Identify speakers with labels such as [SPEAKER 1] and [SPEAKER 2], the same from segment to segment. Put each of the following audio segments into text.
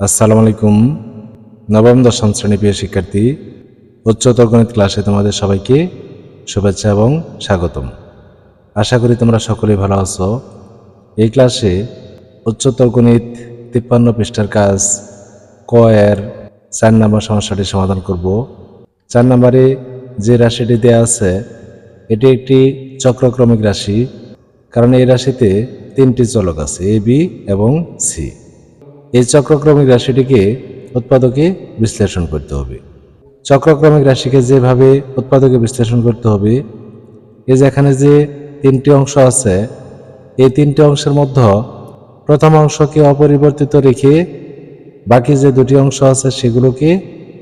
[SPEAKER 1] আসসালামু আলাইকুম। নবম, দশম শ্রেণি প্রিয় শিক্ষার্থী উচ্চতর গণিত ক্লাসে তোমাদের সবাইকে শুভেচ্ছা এবং স্বাগতম। আশা করি তোমরা সকলেই ভালো আছো। এই ক্লাসে উচ্চতর গণিত তিপ্পান্ন পৃষ্ঠার কাজ ক এর চার নম্বর সমস্যাটি সমাধান করব। চার নম্বরে যে রাশিটি দেয়া আছে, এটি একটি চক্রক্রমিক রাশি, কারণ এই রাশিতে তিনটি চলক আছে, এ, বি এবং সি। এই চক্রক্রমিক রাশিটিকে উৎপাদকে বিশ্লেষণ করতে হবে। চক্রক্রমিক রাশিকে যেভাবে উৎপাদকে বিশ্লেষণ করতে হবে, এই যে এখানে যে তিনটি অংশ আছে, এই তিনটি অংশের মধ্যে প্রথম অংশকে অপরিবর্তিত রেখে বাকি যে দুটি অংশ আছে সেগুলোকে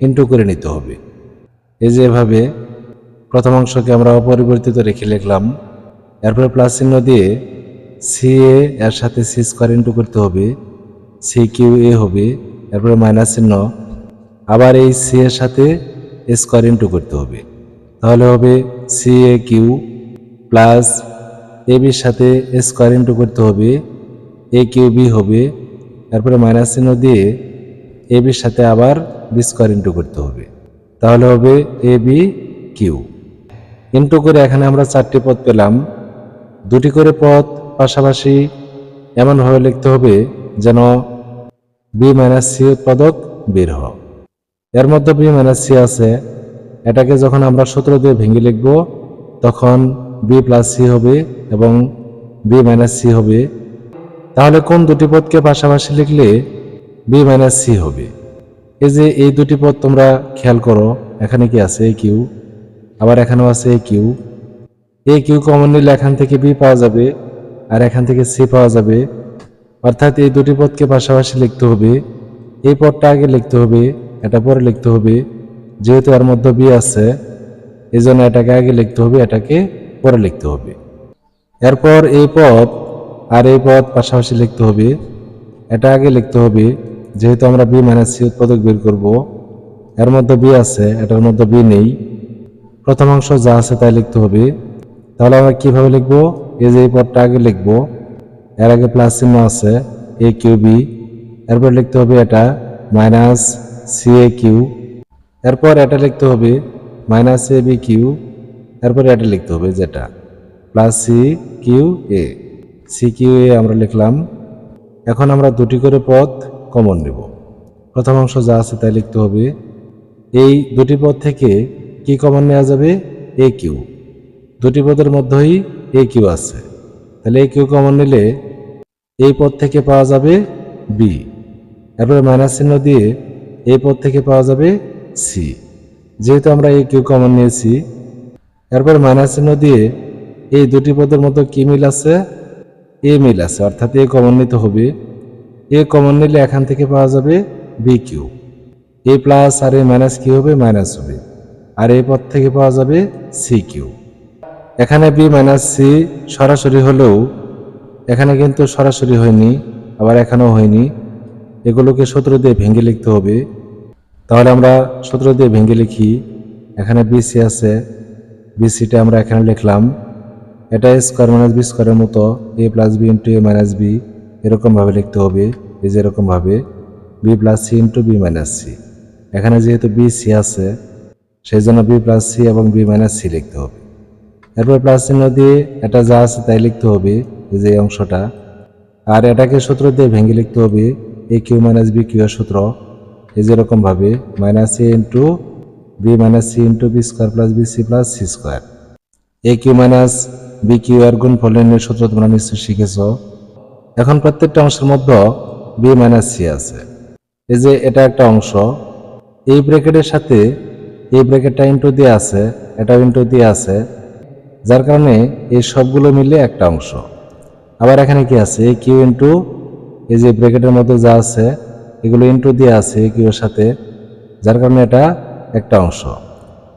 [SPEAKER 1] ইন্টু করে নিতে হবে। এই যে এভাবে প্রথম অংশকে আমরা অপরিবর্তিত রেখে লিখলাম, এরপরে প্লাস চিহ্ন দিয়ে সি এ এর সাথে সি স্কোয়ার ইন্টু করতে হবে। সি কিউ এ হবে। এরপরে মাইনাস চিহ্ন। আবার এই সি এর সাথে স্কোয়ার ইন্টু করতে হবে। তাহলে হবে C A Q plus A বির সাথে স্কোয়ার ইন্টু করতে হবে। এ কিউ বি হবে। এরপরে মাইনাস চিহ্ন দিয়ে এ বির সাথে আবার বি স্কোয়ার ইন্টু করতে হবে। তাহলে হবে এ বি কিউ ইন্টু করে এখানে আমরা চারটি পদ পেলাম। দুটি করে পদ পাশাপাশি এমনভাবে লিখতে হবে যেন বি মাইনাস সি উৎপাদক বের হয় এর মধ্যে বি মাইনাস সি আছে। এটাকে যখন আমরা সূত্র দিয়ে ভেঙে লিখব, তখন বি প্লাস সি হবে এবং বি মাইনাস সি হবে। তাহলে কোন দুটি পদকে পাশাপাশি লিখলে বি মাইনাস সি হবে? এই যে এই দুটি পদ তোমরা খেয়াল করো, এখানে কি আছে এ কিউ আবার এখানেও আছে A Q A Q common নিলে এখান থেকে বি পাওয়া যাবে, আর এখান থেকে সি পাওয়া যাবে। অর্থাৎ এই দুটি পদকে পাশাপাশি লিখতে হবে, এই পদটা আগে লিখতে হবে, এটা পরে লিখতে হবে, যেহেতু এর মধ্যে বি আছে এই জন্য এটাকে আগে লিখতে হবে, এটাকে পরে লিখতে হবে। এরপর এই পদ আর এই পদ পাশাপাশি লিখতে হবে, এটা আগে লিখতে হবে, যেহেতু আমরা বি মাইনাস সি উৎপাদক বের করব, এর মধ্যে বি আছে, এটার মধ্যে বি নেই, প্রথম অংশ যা আছে তাই লিখতে হবে, তাহলে আমরা কীভাবে লিখব? এই যে এই পদটা আগে লিখব এর আগে প্লাস চিহ্ন আছে এ কিউ বি এরপর লিখতে হবে এটা মাইনাস সি এ কিউ এরপর এটা লিখতে হবে মাইনাস এ বি কিউ এরপর এটা লিখতে হবে যেটা plus C Q A C Q A আমরা লিখলাম। এখন আমরা দুটি করে পদ কমন নেব। প্রথম অংশ যা আছে তাই লিখতে হবে। এই দুটি পদ থেকে কি কমন নেওয়া যাবে? এ কিউ দুটি পদের মধ্যেই এ কিউ আছে। তাহলে এ কিউ কমন নিলে এই পদ থেকে পাওয়া যাবে বি এরপরে মাইনাস চিহ্ন দিয়ে এই পদ থেকে পাওয়া যাবে সি যেহেতু আমরা এই কিউ কমন নিয়েছি, এরপর মাইনাস চিহ্ন দিয়ে এই দুটি পদের মতো কি মিল আছে? এ মিল আছে, অর্থাৎ এ কমন নিতে হবে। এ কমন নিলে এখান থেকে পাওয়া যাবে বি কিউ এ প্লাস আর এ মাইনাস কি হবে? মাইনাস হবে। আর এই পদ থেকে পাওয়া যাবে সি কিউ এখানে বি মাইনাস সি সরাসরি হলেও এখানে কিন্তু সরাসরি হয়নি, আবার এখানেও হয়নি। এগুলোকে সূত্র দিয়ে ভেঙে লিখতে হবে। তাহলে আমরা সূত্র দিয়ে ভেঙে লিখি, এখানে বিসি আছে। বিসিটা আমরা এখানে লিখলাম। এটা স্কোয়ার মাইনাস বি স্কোয়ারের মতো A plus B into A minus B এরকমভাবে লিখতে হবে, এই যে এরকমভাবে। B plus C into B minus C এখানে যেহেতু বি সি আছে, সেই জন্য বি প্লাস সি এবং বি মাইনাস সি লিখতে হবে। এরপর প্লাস চিহ্ন দিয়ে এটা যা আছে তাই লিখতে হবে। যে অংশটা। আর এটাকে সূত্র দিয়ে ভেঙে লিখতে হবে A Q minus B Q এর সূত্র। এই যেরকম ভাবে minus A into B minus C into B square plus B C plus C square A Q minus B Q এর গুণ ফলের সূত্র তোমরা নিশ্চয়ই শিখেছ। এখন প্রত্যেকটা অংশের মধ্যে বি মাইনাস সি আছে। এই যে এটা একটা অংশ। এই ব্র্যাকেটের সাথে এই ব্র্যাকেটটা ইন্টু দিয়ে আছে এটা ইন্টু দিয়ে আছে। যার কারণে এই সবগুলো মিলে একটা অংশ। আবার এখানে কি আছে? এই কিউ ইন্টু এই যে ব্র্যাকেটের মধ্যে যা আছে, এগুলো ইন্টু দিয়ে আছে এই কিউর সাথে, যার কারণে এটা একটা অংশ।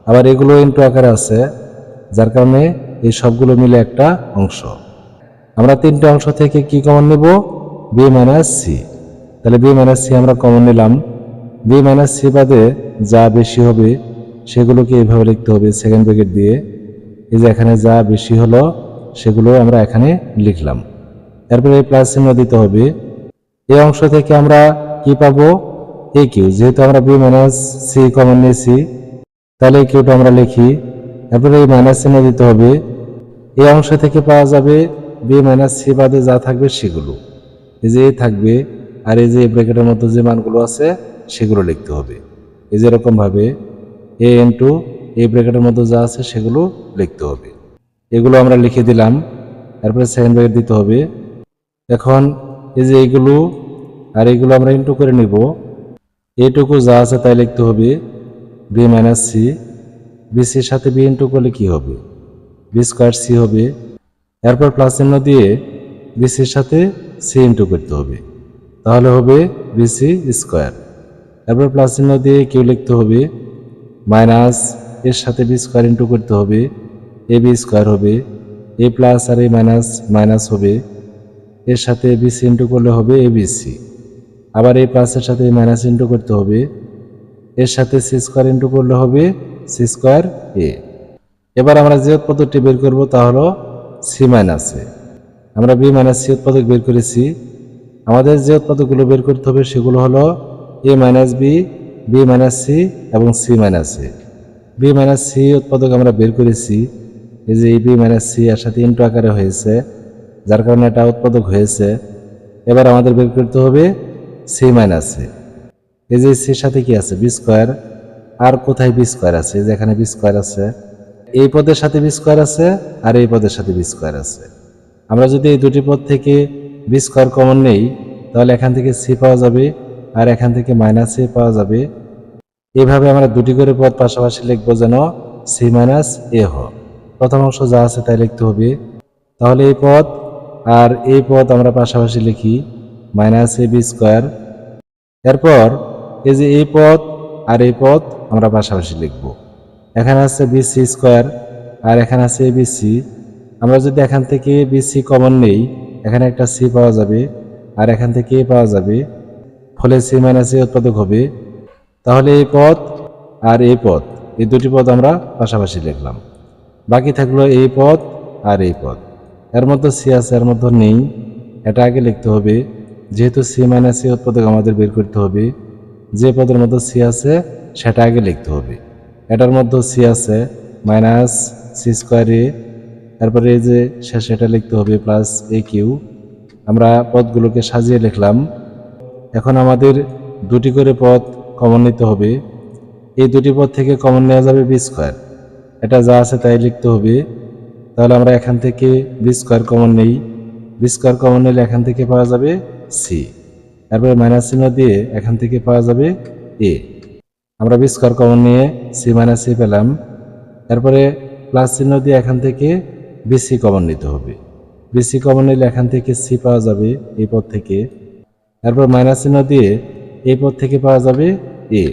[SPEAKER 1] আবার এগুলো ইন্টু আকারে আছে, যার কারণে এই সবগুলো মিলে একটা অংশ। আমরা তিনটে অংশ থেকে কি কমন নেব? বি মাইনাস সি তাহলে বি মাইনাস সি আমরা কমন নিলাম। বি মাইনাস সি বাদে যা বেশি হবে, সেগুলোকে এইভাবে লিখতে হবে সেকেন্ড ব্র্যাকেট দিয়ে। এই যে এখানে যা বেশি হলো সেগুলো আমরা এখানে লিখলাম। এরপরে এই প্লাস চিহ্ন দিতে হবে। এই অংশ থেকে আমরা কি পাবো? A Q. যেহেতু আমরা বি মাইনাস সি কমন নিয়েছি, তাহলে এই কিউটা আমরা লিখি। তারপরে এই মাইনাস চিহ্ন দিতে হবে। এই অংশ থেকে পাওয়া যাবে বি মাইনাস সি বাদে যা থাকবে সেগুলো। এই যে থাকবে, আর এই যে ব্র্যাকেটের মধ্যে যে মানগুলো আছে, সেগুলো লিখতে হবে। এই যে এরকম ভাবে এ ইন্টু এই ব্র্যাকেটের মধ্যে যা আছে সেগুলো লিখতে হবে। এগুলো আমরা লিখে দিলাম। তারপরে সেকেন্ড ব্র্যাকেট দিতে হবে। এখন এই যে এইগুলো আর এগুলো আমরা ইন্টু করে নিব। এইটুকু যা আছে তাই লিখতে হবে। বি মাইনাস সি বি সির সাথে বি ইন্টু করলে কী হবে? বি স্কোয়ার সি হবে। এরপর প্লাস চিহ্ন দিয়ে বি সির সাথে সি ইন্টু করতে হবে। তাহলে হবে বি সি স্কোয়ার এরপর প্লাস চিহ্ন দিয়ে কিউ লিখতে হবে। মাইনাস এর সাথে বি স্কোয়ার ইন্টু করতে হবে। এ বি স্কোয়ার হবে, এ প্লাস আর এ মাইনাস মাইনাস হবে, এর সাথে বি সি ইন্টু করলে হবে এ বি সি। আবার এই প্লাসের সাথে মাইনাস ইন্টু করতে হবে, এর সাথে সি স্কোয়ার ইন্টু করলে হবে সি স্কোয়ার এ। এবার আমরা যে উৎপাদকটি বের করব তা হলো সি মাইনাস এ। আমরা বি মাইনাস সি উৎপাদক বের করেছি। আমাদের যে উৎপাদকগুলো বের করতে হবে সেগুলো হলো A minus B B minus C এবং C minus A. B minus C উৎপাদক আমরা বের করেছি। এই যে বি মাইনাস সি এর সাথে ইন্টু আকারে হয়েছে, যার কারণে এটা উৎপাদক হয়েছে। এবার আমাদের বের করতে হবে সি মাইনাস এ। এই যে সির সাথে কি আছে? B square. আর কোথায় বি স্কোয়ার আছে? এই যে এখানে বি স্কোয়ার আছে। এই পদের সাথে বি স্কোয়ার আছে আর এই পদের সাথে বি স্কোয়ার আছে। আমরা যদি এই দুটি পদ থেকে বি স্কোয়ার কমন নেই, তাহলে এখান থেকে সি পাওয়া যাবে আর এখান থেকে মাইনাস সি পাওয়া যাবে। এভাবে আমরা দুটি করে পদ পাশাপাশি লিখব যেন সি মাইনাস এ হ প্রথম অংশ যা আছে তাই লিখতে হবে। তাহলে এই পদ, আর এই পদ আমরা পাশাপাশি লিখি মাইনাস এ বি স্কোয়ার এরপর এই যে এই পদ আর এই পদ আমরা পাশাপাশি লিখব। এখানে আছে বি সি স্কোয়ার আর এখানে আছে এ বি সি আমরা যদি এখান থেকে বি সি কমন নেই, এখানে একটা সি পাওয়া যাবে, আর এখান থেকে এ পাওয়া যাবে। ফলে সি মাইনাস এ উৎপাদক হবে। তাহলে এই পদ আর এই পদ, এই দুটি পদ আমরা পাশাপাশি লিখলাম। বাকি থাকল এই পদ আর এই পদ। এর মধ্যে সি আছে, এর মধ্যে নেই। এটা আগে লিখতে হবে। যেহেতু সি মাইনাস সি উৎপাদক আমাদের বের করতে হবে, যে পদের মধ্যে সি আছে, সেটা আগে লিখতে হবে। এটার মধ্যে সি আছে, মাইনাস সি স্কোয়ার এ। তারপরে এই যে শেষে এটা লিখতে হবে প্লাস এ কিউ। আমরা পদগুলোকে সাজিয়ে লিখলাম। এখন আমাদের দুটি করে পদ কমন নিতে হবে। এই দুটি পদ থেকে কমন নেওয়া যাবে বি স্কোয়ার এটা যা আছে তাই লিখতে হবে। তাহলে আমরা এখান থেকে বি স্কোয়ার কমন নেই। বি স্কোয়ার কমন নিলে এখান থেকে পাওয়া যাবে সি তারপরে মাইনাস চিহ্ন দিয়ে এখান থেকে পাওয়া যাবে এ আমরা বি স্কোয়ার কমন নিয়ে সি মাইনাস সি পেলাম। তারপরে প্লাস চিহ্ন দিয়ে এখান থেকে বিসি কমন নিতে হবে। বিসি কমন নিলে এখান থেকে সি পাওয়া যাবে এই পদ থেকে। তারপর মাইনাস চিহ্ন দিয়ে এই পদ থেকে পাওয়া যাবে এ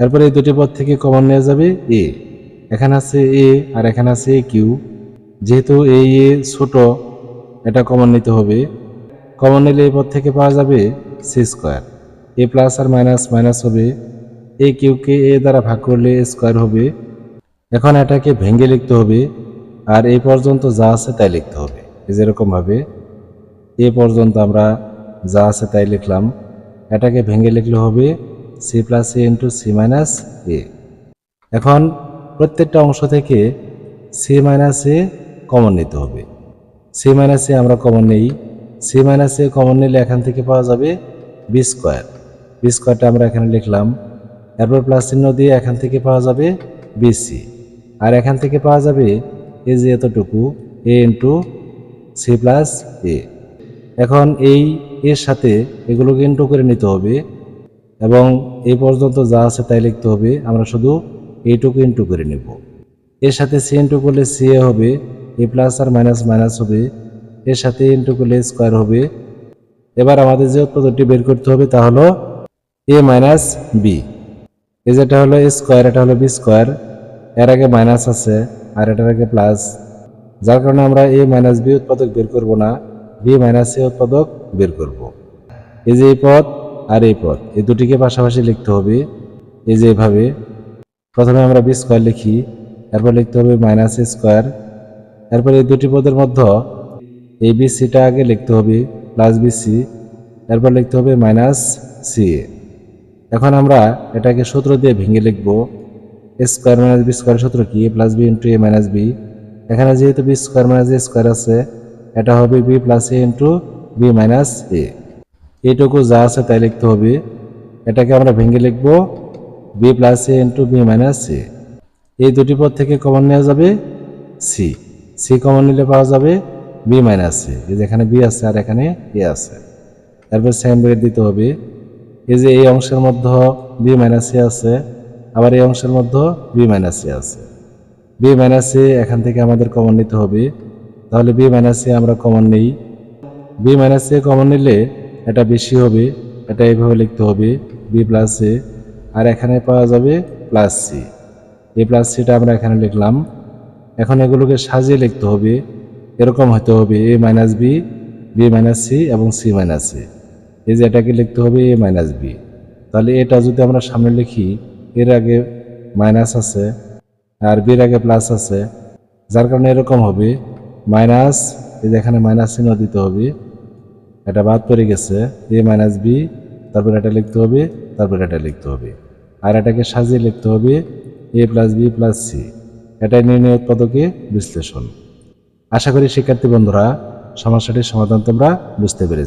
[SPEAKER 1] তারপরে এই দুটি পদ থেকে কমন নেওয়া যাবে এ এখানে আছে এ আর এখানে আছে এ কিউ। যেহেতু এই এ ছোট, এটা কমন নিতে হবে। কমন নিলে এই পদ থেকে পাওয়া যাবে সি স্কোয়ার এ প্লাস আর মাইনাস মাইনাস হবে। এ কিউকে এ দ্বারা ভাগ করলে এ স্কোয়ার হবে। এখন এটাকে ভেঙে লিখতে হবে। আর এই পর্যন্ত যা আছে তাই লিখতে হবে। এই যেরকম ভাবে। এ পর্যন্ত আমরা যা আছে তাই লিখলাম। এটাকে ভেঙে লিখলে হবে C plus A into C minus A এখন প্রত্যেকটা অংশ থেকে সি মাইনাস কমন নিতে হবে। সি মাইনাস আমরা কমন নেই। সি মাইনাস কমন নিলে এখান থেকে পাওয়া যাবে বি স্কোয়ার বি স্কোয়ারটা আমরা এখানে লিখলাম। এরপর প্লাস চিহ্ন দিয়ে এখান থেকে পাওয়া যাবে বিসি আর এখান থেকে পাওয়া যাবে এ যে এতটুকু A into C plus A এখন এই এর সাথে এগুলোকে ইন্টু করে নিতে হবে এবং এই পর্যন্ত যা আছে তাই লিখতে হবে। আমরা শুধু এইটুকু ইন্টু করে নেব। এর সাথে সি ইন্টু করলে সি এ হবে, এ প্লাস আর মাইনাস মাইনাস হবে। এর সাথে ইন্টু করলে স্কোয়ার হবে। এবার আমাদের যে উৎপাদকটি বের করতে হবে তা হলো এ মাইনাস বি। এই যেটা হলো এ স্কোয়ার, এটা হলো বি স্কোয়ার। এর আগে মাইনাস আছে আর এটার আগে প্লাস। যার কারণে আমরা এ মাইনাস বি উৎপাদক বের করব না, বি মাইনাস এ উৎপাদক বের করব। এই যে এই পদ আর এই পদ, এই দুটিকে পাশাপাশি লিখতে হবে। এই যে এভাবে প্রথমে আমরা বি স্কোয়ার লিখি, এরপর লিখতে হবে মাইনাস এ স্কোয়ার এরপর এই দুটি পদের মধ্যে এই বি সিটা আগে লিখতে হবে প্লাস বি সি এরপর লিখতে হবে মাইনাস সি এ এখন আমরা এটাকে সূত্র দিয়ে ভেঙে লিখব A square minus B square সূত্র কি? A plus B into A minus B এখানে যেহেতু B square minus A square আছে, এটা হবে B plus A into B minus A এইটুকু যা আছে তাই লিখতে হবে, এটাকে আমরা ভেঙে লিখব B plus A into B minus A এই দুটি পদ থেকে কমন নেওয়া যাবে সি সি কমন নিলে পাওয়া যাবে বি মাইনাস এ এই যেখানে বি আছে আর এখানে এ আছে। তারপর সেকেন্ড ব্রেকেট দিতে হবে। এই যে এই অংশের মধ্যে বি মাইনাস এ আছে, আবার এই অংশের মধ্যে বি মাইনাস এ আছে। বি মাইনাস এ এখান থেকে আমাদের কমন নিতে হবে। তাহলে বি মাইনাস এ আমরা কমন নেই। বি মাইনাস এ কমন নিলে এটা বেশি হবে, এটা এইভাবে লিখতে হবে। বি প্লাস এ আর এখানে পাওয়া যাবে প্লাস সি এই প্লাস সিটা আমরা এখানে লিখলাম। এখন এগুলোকে সাজিয়ে লিখতে হবে। এরকম হতে হবে A minus B B minus C এবং সি মাইনাস সি এই যে এটাকে লিখতে হবে এ মাইনাস বি তাহলে এটা যদি আমরা সামনে লিখি, এর আগে মাইনাস আছে আর বির আগে প্লাস আছে। যার কারণে এরকম হবে। মাইনাস এই যে এখানে মাইনাস চিহ্ন দিতে হবে। এটা বাদ পড়ে গেছে। এ মাইনাস বি তারপর এটা লিখতে হবে, তারপর এটা লিখতে হবে। আর এটাকে সাজিয়ে লিখতে হবে A plus B plus C. এটাই নির্ণয় উৎপাদকে বিশ্লেষণ। আশা করি শিক্ষার্থী বন্ধুরা, সমস্যাটির সমাধান তোমরা বুঝতে পেরেছ।